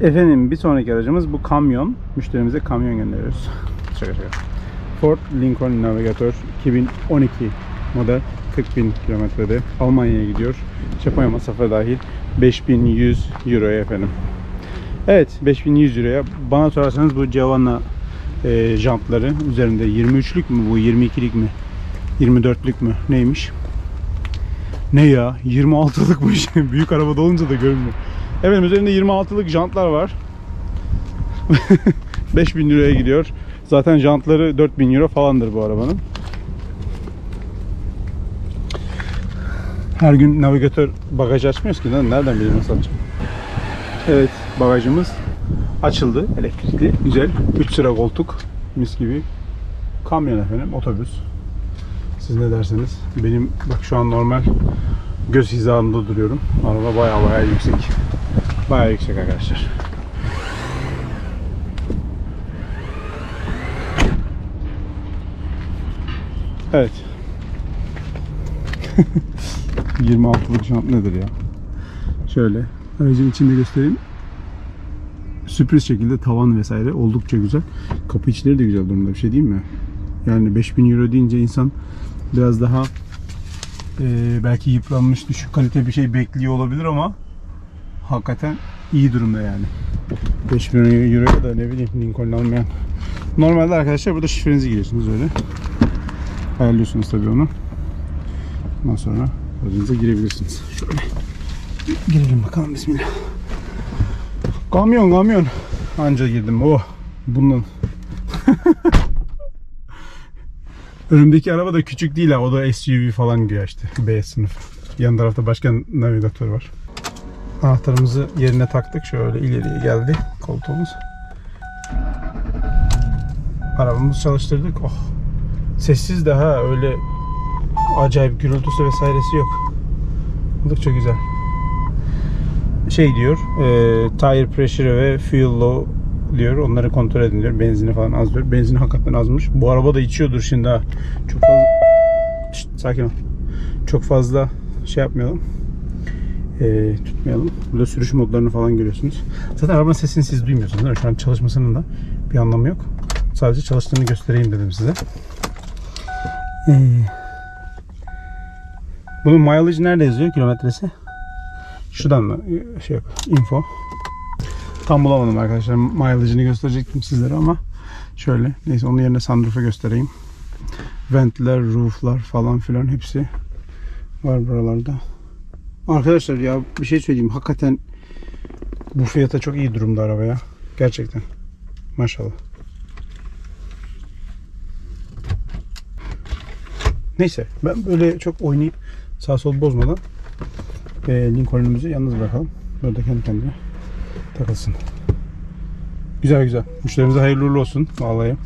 Efendim bir sonraki aracımız bu kamyon. Müşterimize kamyon gönderiyoruz. Şaka şaka. Ford Lincoln Navigator 2012 model 40 bin kilometrede Almanya'ya gidiyor. Japonya masrafı dahil 5100 euroya efendim. Evet 5100 euroya. Bana sorarsanız bu Giovanna e, jantları üzerinde 23'lük mü bu 22'lik mi 24'lük mü neymiş? Ne ya 26'lıkmış. Büyük arabada olunca da görünmüyor. Evet üzerinde 26'lık jantlar var. 5000 liraya gidiyor. Zaten jantları 4000 euro falandır bu arabanın. Her gün navigatör bagaj açmıyoruz ki. Nereden bileyim nasıl? Evet bagajımız açıldı. Elektrikli. Güzel. 3 sıra koltuk. Mis gibi. Kamyon efendim. Otobüs. Siz ne derseniz. Benim bak şu an normal göz hizamda duruyorum. Araba baya baya yüksek. Baya yüksek arkadaşlar. Evet. 26'lık jant nedir ya? Şöyle aracın içinde göstereyim. Sürpriz şekilde tavan vesaire oldukça güzel. Kapı içleri de güzel durumda bir şey değil mi? Yani 5000 euro deyince insan biraz daha e, belki yıpranmış düşük kalite bir şey bekliyor olabilir ama hakikaten iyi durumda yani. 5000 euroya da ne bileyim Lincoln almayan. Normalde arkadaşlar burada şifrenizi giriyorsunuz öyle. Ayarlıyorsunuz tabii onu. Ondan sonra aracınıza girebilirsiniz. Şöyle girelim bakalım bismillah. Kamyon kamyon. Anca girdim. Oh. Bundan. Önümdeki araba da küçük değil ha. O da SUV falan diyor işte. B sınıf. Yan tarafta başka navigatör var. Anahtarımızı yerine taktık. Şöyle ileriye geldi koltuğumuz. Arabamızı çalıştırdık. Oh. Sessiz de ha öyle acayip gürültüsü vesairesi yok. Oldukça güzel. Şey diyor, e, tire pressure ve fuel low diyor. Onları kontrol edin diyor. Benzini falan az diyor. Benzin hakikaten azmış. Bu araba da içiyordur şimdi ha. Çok fazla Şşt, sakin ol. Çok fazla şey yapmayalım. E, tutmayalım. Burada sürüş modlarını falan görüyorsunuz. Zaten arabanın sesini siz duymuyorsunuz değil? Şu an çalışmasının da bir anlamı yok. Sadece çalıştığını göstereyim dedim size. Ee, bunun mileage nerede yazıyor kilometresi? Şuradan mı? Şey yok. Info. Tam bulamadım arkadaşlar. Mileage'ini gösterecektim sizlere ama şöyle. Neyse onun yerine sunroof'u göstereyim. Ventler, roof'lar falan filan hepsi var buralarda. Arkadaşlar ya bir şey söyleyeyim. Hakikaten bu fiyata çok iyi durumda araba ya. Gerçekten. Maşallah. Neyse ben böyle çok oynayıp sağ sol bozmadan e, Lincoln'umuzu yalnız bırakalım. Böyle kendi kendine takılsın. Güzel güzel. Müşterimize hayırlı uğurlu olsun. Vallahi.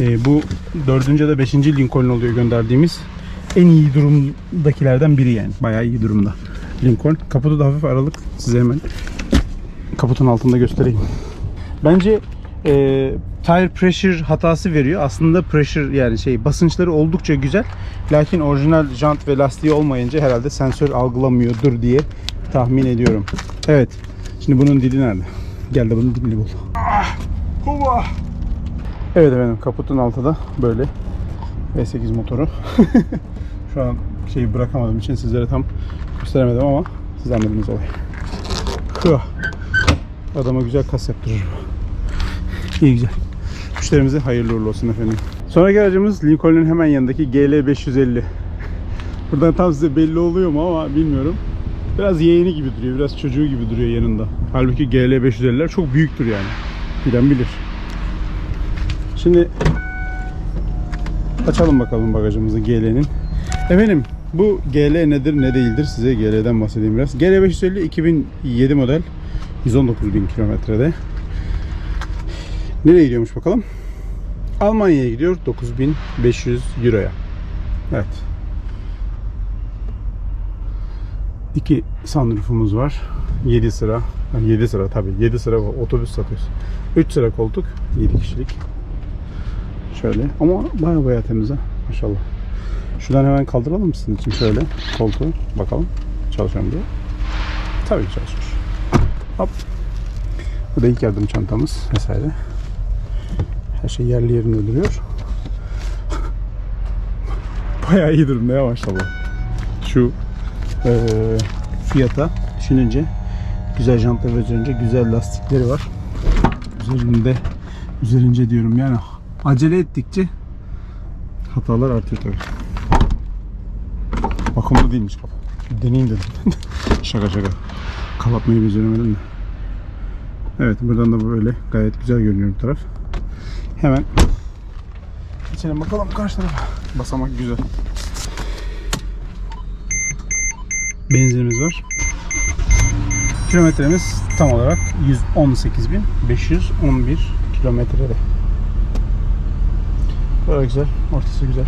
E, bu dördüncü ya da beşinci Lincoln oluyor gönderdiğimiz. En iyi durumdakilerden biri yani. Bayağı iyi durumda. Lincoln. Kaputu da hafif aralık. Size hemen kaputun altında göstereyim. Bence e, tire pressure hatası veriyor. Aslında pressure yani şey basınçları oldukça güzel. Lakin orijinal jant ve lastiği olmayınca herhalde sensör algılamıyordur diye tahmin ediyorum. Evet. Şimdi bunun dili nerede? Gel de bunun dilini bul. Evet efendim kaputun altı da böyle V8 motoru. Şu an şeyi bırakamadığım için sizlere tam gösteremedim ama siz anladınız olayı. Hıh. Adama güzel kas yaptırır. İyi güzel. Müşterimize hayırlı uğurlu olsun efendim. Sonraki aracımız Lincoln'un hemen yanındaki GL550. Buradan tam size belli oluyor mu ama bilmiyorum. Biraz yeğeni gibi duruyor, biraz çocuğu gibi duruyor yanında. Halbuki GL550'ler çok büyüktür yani. Bilen bilir. Şimdi açalım bakalım bagajımızı GL'nin. Efendim bu GL nedir ne değildir size GL'den bahsedeyim biraz. GL550 2007 model 119 bin kilometrede. Nereye gidiyormuş bakalım? Almanya'ya gidiyor 9500 Euro'ya. Evet. İki sunroofumuz var. 7 sıra. Yani 7 sıra tabii. 7 sıra otobüs satıyoruz. 3 sıra koltuk. 7 kişilik. Şöyle. Ama baya baya temiz ha. Maşallah. Şuradan hemen kaldıralım mı sizin için şöyle koltuğu. Bakalım. Çalışıyor mu diye. Tabii ki çalışıyor. Hop. Bu da ilk yardım çantamız vesaire. Her şey yerli yerinde duruyor. Bayağı iyi durumda ya maşallah. Şu eee, fiyata düşününce güzel jantlar üzerinde güzel lastikleri var. Üzerinde üzerince diyorum yani acele ettikçe hatalar artıyor tabii. Bakımlı değilmiş deneyeyim dedim. şaka şaka. Kapatmayı beceremedim de. Evet buradan da böyle gayet güzel görünüyor bu taraf. Hemen geçelim bakalım karşı tarafa. Basamak güzel. Benzinimiz var. Kilometremiz tam olarak 118.511 kilometrede. Böyle güzel, ortası güzel.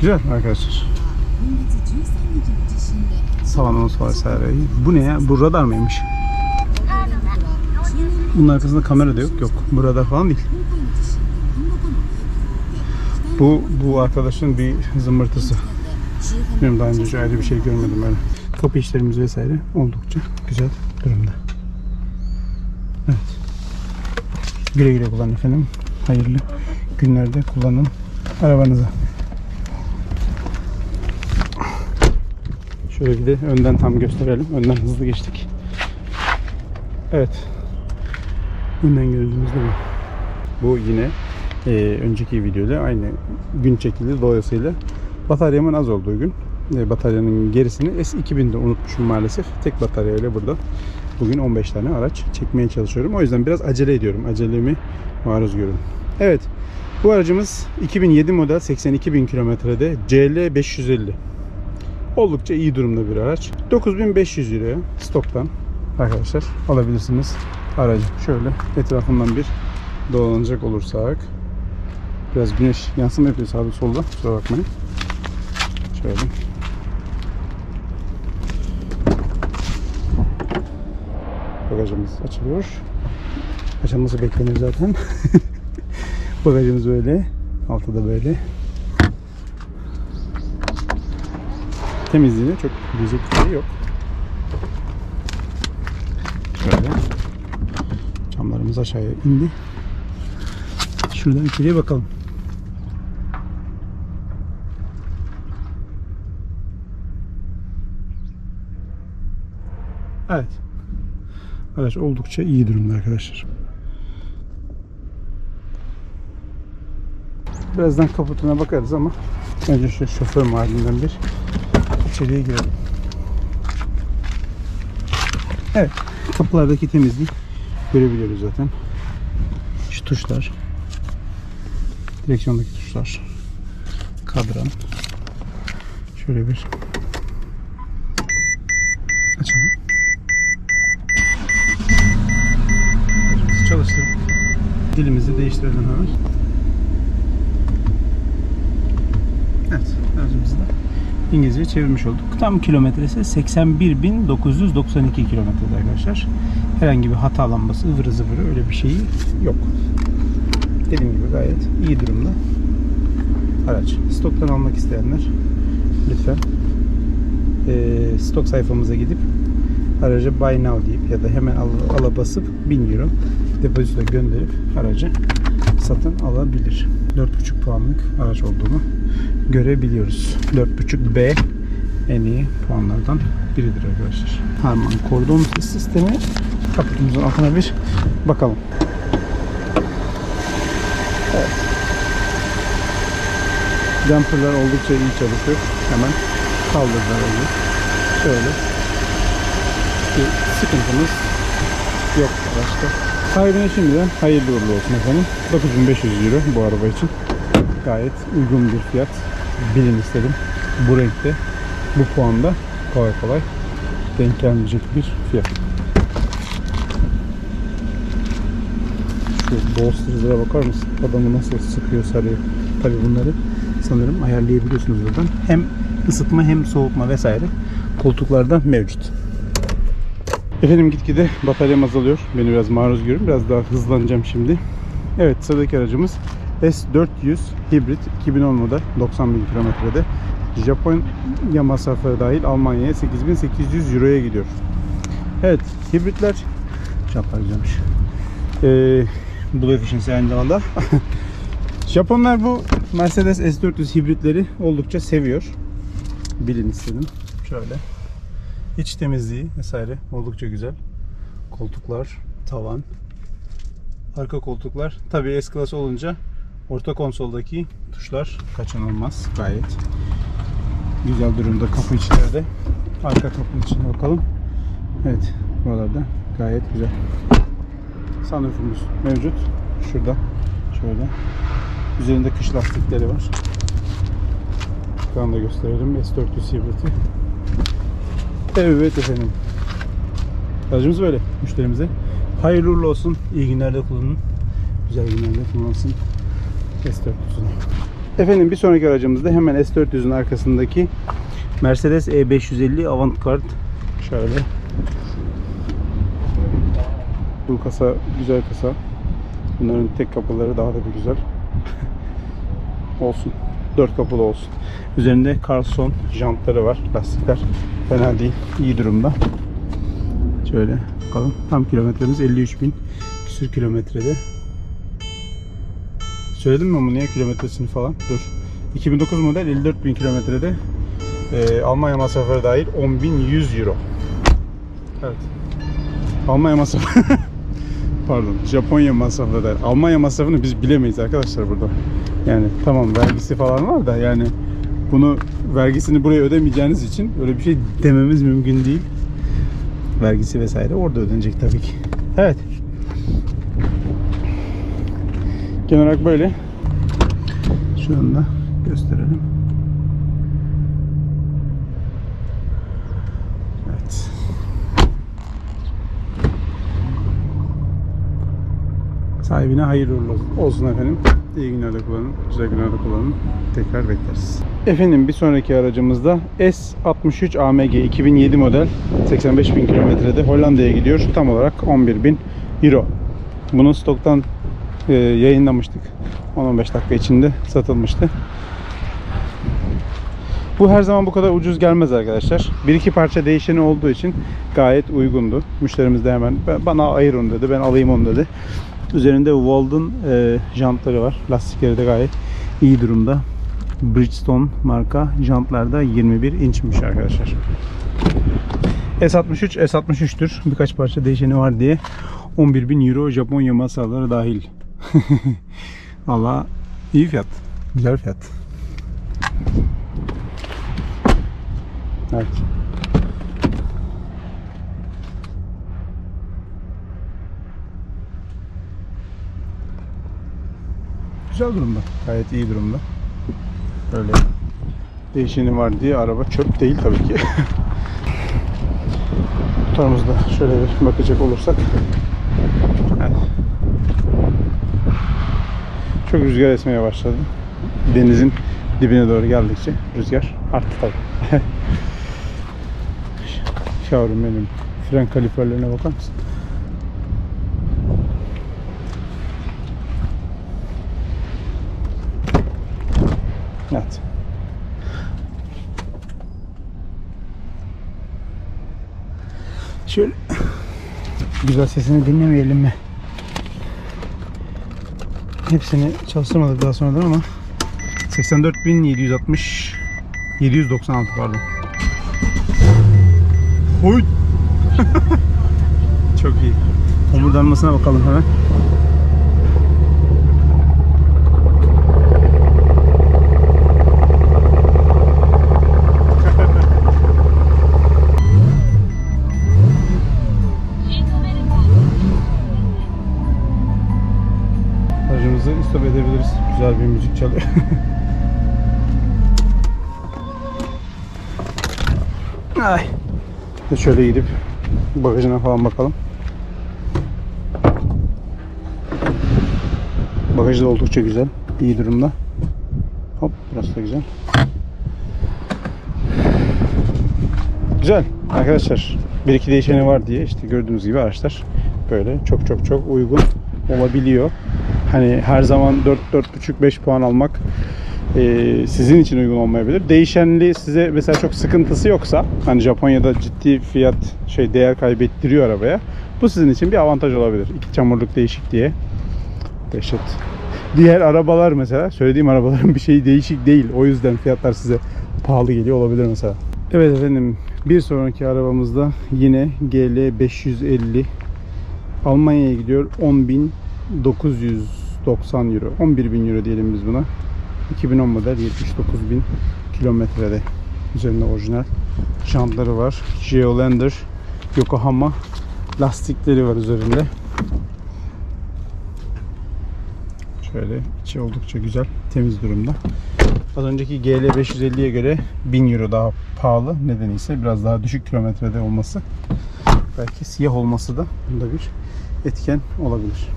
Güzel arkadaşlar. Savanımız var Sera'yı. Bu ne ya? Bu radar mıymış? Bunun arkasında kamera da yok. Yok. Bu radar falan değil. Bu, bu arkadaşın bir zımbırtısı. Benim daha önce hiç öyle bir şey görmedim öyle. Kapı işlerimiz vesaire oldukça güzel durumda. Evet. Güle güle kullanın efendim. Hayırlı günlerde kullanın arabanıza. Şöyle bir de önden tam gösterelim. Önden hızlı geçtik. Evet. Önden gördüğümüzde bu. Bu yine e, önceki videoda aynı gün çekildi. Dolayısıyla bataryamın az olduğu gün. E, bataryanın gerisini S2000'de unutmuşum maalesef. Tek bataryayla burada. Bugün 15 tane araç çekmeye çalışıyorum. O yüzden biraz acele ediyorum. Acelemi maruz görün. Evet. Bu aracımız 2007 model 82.000 kilometrede CL 550. Oldukça iyi durumda bir araç. 9500 liraya stoktan arkadaşlar alabilirsiniz aracı. Şöyle etrafından bir dolanacak olursak biraz güneş yansıma yapıyor sağda solda kusura bakmayın. Şöyle. Bagajımız açılıyor. Açılması beklenir zaten. Bagajımız böyle. Altı da böyle. Temizliğine çok diyecek bir şey yok. Şöyle. Camlarımız aşağıya indi. Şuradan içeriye bakalım. Evet. Araç oldukça iyi durumda arkadaşlar. Birazdan kaputuna bakarız ama önce şu şoför mahallinden bir içeriye girelim. Evet. Kapılardaki temizliği görebiliyoruz zaten. Şu tuşlar. Direksiyondaki tuşlar. Kadran. Şöyle bir açalım. Aracımızı çalıştırıp dilimizi değiştirelim hemen. Evet, aracımızı da İngilizceye çevirmiş olduk. Tam kilometresi 81.992 kilometrede arkadaşlar. Herhangi bir hatalanması, ıvırı zıvırı öyle bir şeyi yok. Dediğim gibi gayet iyi durumda. Araç. Stoktan almak isteyenler lütfen eee, stok sayfamıza gidip araca buy now deyip ya da hemen al, ala basıp 1000 euro depozito gönderip aracı satın alabilir. 4.5 puanlık araç olduğunu görebiliyoruz. 4.5 B en iyi puanlardan biridir arkadaşlar. Harman kordon sistemi kaputumuzun altına bir bakalım. Evet. Jumperlar oldukça iyi çalışıyor. Hemen kaldırdılar onu. Şöyle. Bir sıkıntımız yok araçta. Sahibine şimdiden hayırlı uğurlu olsun efendim. 9500 euro bu araba için. Gayet uygun bir fiyat. Bilin istedim. Bu renkte, bu puanda kolay kolay denk gelmeyecek bir fiyat. Şu bolsterlara bakar mısın? Adamı nasıl sıkıyor, sarıyor. Tabi bunları sanırım ayarlayabiliyorsunuz buradan. Hem ısıtma hem soğutma vesaire koltuklarda mevcut. Efendim gitgide bataryam azalıyor. Beni biraz maruz görün. Biraz daha hızlanacağım şimdi. Evet sıradaki aracımız S400 hibrit 2010 model 90 bin kilometrede. Japonya masrafları dahil Almanya'ya 8800 Euro'ya gidiyor. Evet hibritler Jantlar güzelmiş. Ee, Blue Efficiency aynı zamanda. Japonlar bu Mercedes S400 hibritleri oldukça seviyor. Bilin istedim. Şöyle. İç temizliği vesaire oldukça güzel. Koltuklar, tavan, arka koltuklar. Tabii S-Class olunca orta konsoldaki tuşlar kaçınılmaz gayet. Güzel durumda kapı içleri de. Arka kapının içine bakalım. Evet, buralarda gayet güzel. Sunroofumuz mevcut. Şurada. Şöyle. Üzerinde kış lastikleri var. Şuradan da gösterelim. S400 hibriti. Evet efendim. Aracımız böyle müşterimize. Hayırlı uğurlu olsun. İyi günlerde kullanın. Güzel günlerde kullansın. S400'ünü. Efendim bir sonraki aracımızda hemen S400'ün arkasındaki Mercedes E550 Avantgarde. Şöyle. Bu kasa güzel kasa. Bunların tek kapıları daha da bir güzel. olsun. Dört kapılı olsun. Üzerinde Carlson jantları var. Lastikler fena değil. iyi durumda. Şöyle bakalım. Tam kilometremiz 53 bin küsür kilometrede. Söyledim mi bunu ya kilometresini falan? Dur. 2009 model 54 bin kilometrede. Ee, Almanya masrafları dahil 10.100 euro. Evet. Almanya masrafı. Pardon. Japonya masrafları dahil. Almanya masrafını biz bilemeyiz arkadaşlar burada. Yani tamam vergisi falan var da yani bunu vergisini buraya ödemeyeceğiniz için öyle bir şey dememiz mümkün değil. Vergisi vesaire orada ödenecek tabii ki. Evet. Genel olarak böyle. Şu anda gösterelim. Evet. Sahibine hayırlı olsun efendim. İyi günlerde kullanın, güzel günlerde kullanın. Tekrar bekleriz. Efendim bir sonraki aracımızda S63 AMG 2007 model 85 bin kilometrede Hollanda'ya gidiyor. Tam olarak 11 bin euro. Bunu stoktan e, yayınlamıştık. 10-15 dakika içinde satılmıştı. Bu her zaman bu kadar ucuz gelmez arkadaşlar. Bir iki parça değişeni olduğu için gayet uygundu. Müşterimiz de hemen "Ben- bana ayır onu dedi. Ben alayım onu dedi. Üzerinde Walden e, jantları var. Lastikleri de gayet iyi durumda. Bridgestone marka jantlarda 21 inçmiş arkadaşlar. S63 S63'tür. Birkaç parça değişeni var diye 11.000 euro Japonya masaları dahil. Valla iyi fiyat. Güzel fiyat. Evet. Güzel durumda. Gayet iyi durumda. Böyle değişeni var diye araba çöp değil tabii ki. Motorumuzda şöyle bir bakacak olursak. Evet. Çok rüzgar esmeye başladı. Denizin dibine doğru geldikçe rüzgar arttı tabii. Yavrum benim fren kaliperlerine bakar mısın? Evet. Şöyle güzel sesini dinlemeyelim mi? Hepsini çalıştırmadık daha sonradan ama 84.760 796 pardon. Oy. Çok iyi. Omurdanmasına bakalım hemen. İstop edebiliriz. Güzel bir müzik çalıyor. Ay. Şöyle gidip bagajına falan bakalım. Bagajı da oldukça güzel. iyi durumda. Hop burası da güzel. Güzel arkadaşlar. Bir iki değişeni var diye işte gördüğünüz gibi araçlar böyle çok çok çok uygun olabiliyor. Hani her zaman 4 4,5 5 puan almak e, sizin için uygun olmayabilir. Değişenli size mesela çok sıkıntısı yoksa hani Japonya'da ciddi fiyat şey değer kaybettiriyor arabaya. Bu sizin için bir avantaj olabilir. İki çamurluk değişik diye. Dehşet. Diğer arabalar mesela söylediğim arabaların bir şeyi değişik değil. O yüzden fiyatlar size pahalı geliyor olabilir mesela. Evet efendim bir sonraki arabamızda yine GL 550 Almanya'ya gidiyor 10.990 euro 11.000 euro diyelim biz buna 2010 model 79.000 kilometrede üzerinde orijinal jantları var Geolander Yokohama lastikleri var üzerinde şöyle içi oldukça güzel temiz durumda Az önceki GL 550'ye göre 1000 euro daha pahalı. Nedeni ise biraz daha düşük kilometrede olması. Belki siyah olması da bunda bir etken olabilir.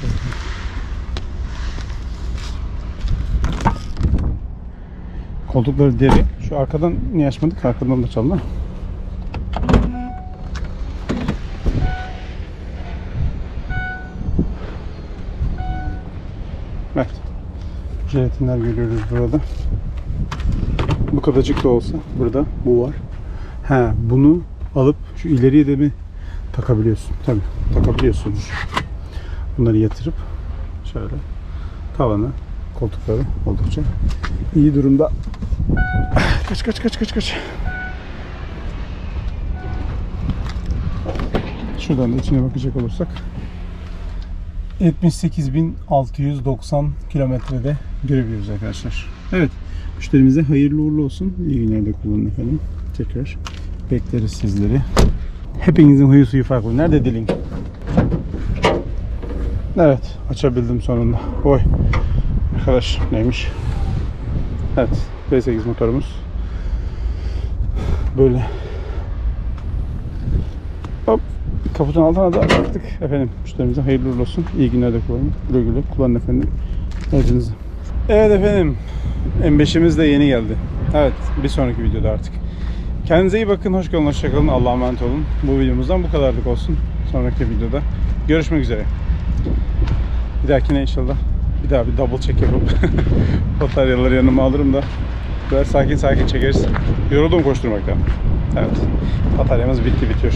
Şöyle. Koltukları deri. Şu arkadan niye açmadık? Arkadan da çaldı. Evet. Jelatinler görüyoruz burada. Bu kadarcık da olsa burada bu var. He, bunu alıp şu ileriye de mi takabiliyorsun? Tabii takabiliyorsunuz. Bunları yatırıp şöyle tavanı, koltukları oldukça iyi durumda. Kaç kaç kaç kaç kaç. Şuradan da içine bakacak olursak 78.690 kilometrede görebiliyoruz arkadaşlar. Evet. Müşterimize hayırlı uğurlu olsun. İyi günlerde kullanın efendim. Tekrar bekleriz sizleri. Hepinizin huyu suyu farklı. Nerede dilin? Evet. Açabildim sonunda. Oy. Arkadaş neymiş? Evet. V8 motorumuz. Böyle. Hop. Kaputun altına da baktık. Efendim müşterimize hayırlı uğurlu olsun. İyi günlerde kullanın. Güle güle kullanın efendim. Aracınızı. Evet efendim. M5'imiz de yeni geldi. Evet. Bir sonraki videoda artık. Kendinize iyi bakın. Hoş kalın. Hoşça kalın. Allah'a emanet olun. Bu videomuzdan bu kadarlık olsun. Sonraki videoda görüşmek üzere. Bir dahakine inşallah bir daha bir double check yapıp bataryaları yanıma alırım da böyle sakin sakin çekeriz. Yoruldum koşturmaktan. Evet. Bataryamız bitti bitiyor.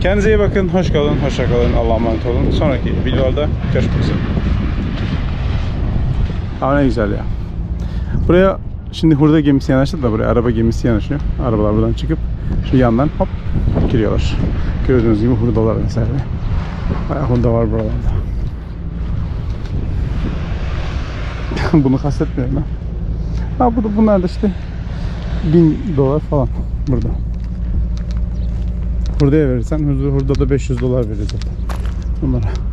Kendinize iyi bakın. Hoş kalın. Hoşça kalın. Allah'a emanet olun. Sonraki videolarda görüşmek üzere. Ama ne güzel ya. Buraya şimdi hurda gemisi yanaştı da buraya araba gemisi yanaşıyor. Arabalar buradan çıkıp şu yandan hop giriyorlar. Gördüğünüz gibi hurdalar vesaire. Bayağı hurda var buralarda. Bunu kastetmiyorum ben. Ha burada bunlar da işte 1000 dolar falan burada. Hurdaya verirsen hurda da 500 dolar verir zaten. Bunlara.